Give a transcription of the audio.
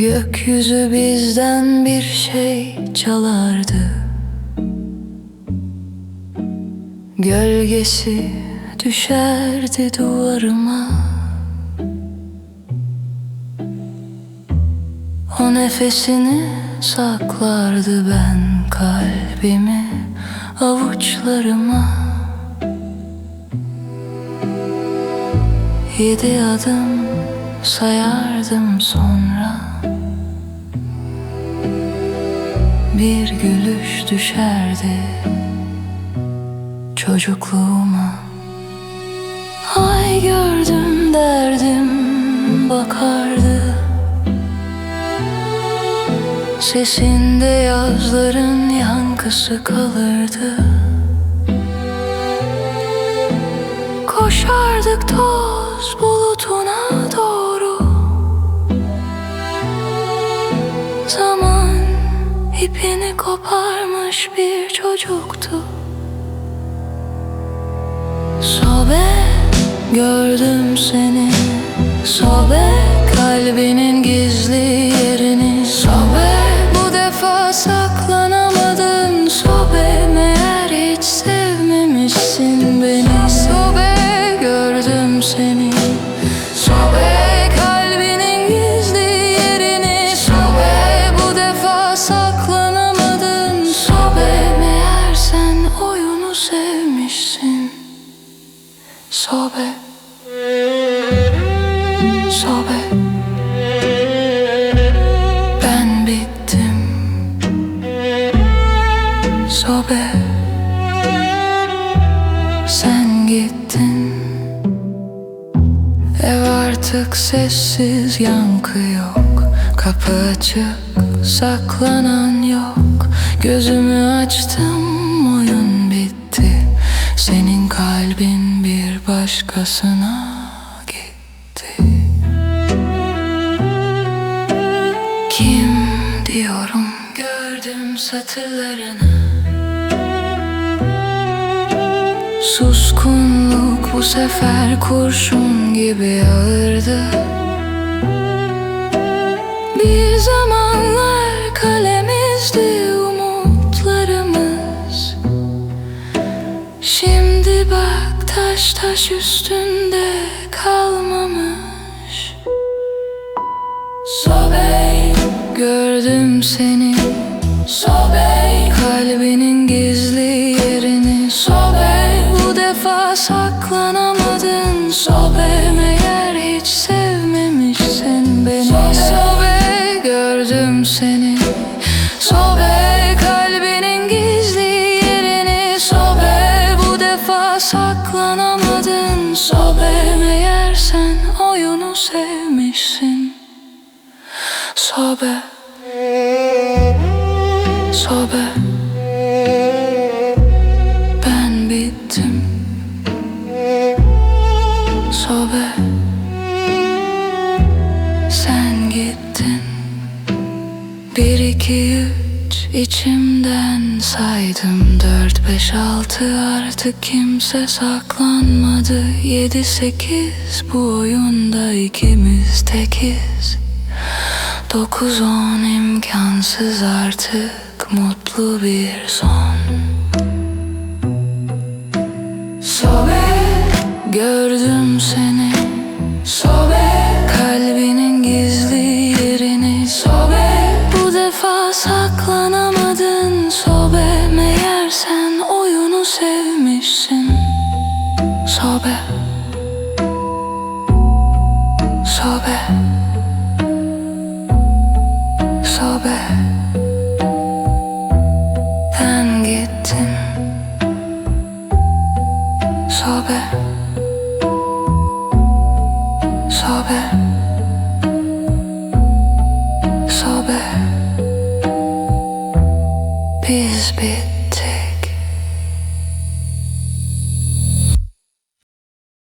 Gökyüzü bizden bir şey çalardı. Gölgesi düşerdi duvarıma. O nefesini saklardı ben kalbimi avuçlarıma. Yedi adım sayardım sonra Bir gülüş düşerdi çocukluğuma. Ay gördüm derdim bakardı. Sesinde yazların yankısı kalırdı. Koşardık toz bulutuna ipini koparmış bir çocuktu. Sobe gördüm seni. Sobe kalbinin gizli yerini. Sobe bu defa saklanamadın Sobe meğer hiç sevmemişsin beni. Sobe gördüm seni. Sobe Sobe Sobe Ben bittim. Sobe Sen gittin. Ev artık sessiz yankı yok. Kapı açık saklanan yok. Gözümü açtım oyun bitti. Senin kalbin başkasına gitti. Kim diyorum gördüm satırlarını. Suskunluk bu sefer kurşun gibi ağırdı. Bir zamanlar kalemizdi taş üstünde kalmamış. Sobey gördüm seni. Sobey kalbinin gizli yerini. Sobey bu defa saklanamadın. Sobey saklanamadın. Sobey meğer sen oyunu sevmişsin. Sobe Sobe Ben bittim. Sobe Sen gittin. Bir iki üç içimden saydım Dört beş altı artık kimse saklanmadı. Yedi sekiz bu oyunda ikimiz tekiz. Dokuz on imkansız artık mutlu bir son. Sobe gördüm seni Sobe. Sobe. Ben gittim. Sobe. Sobe. Sobe. Biz bittik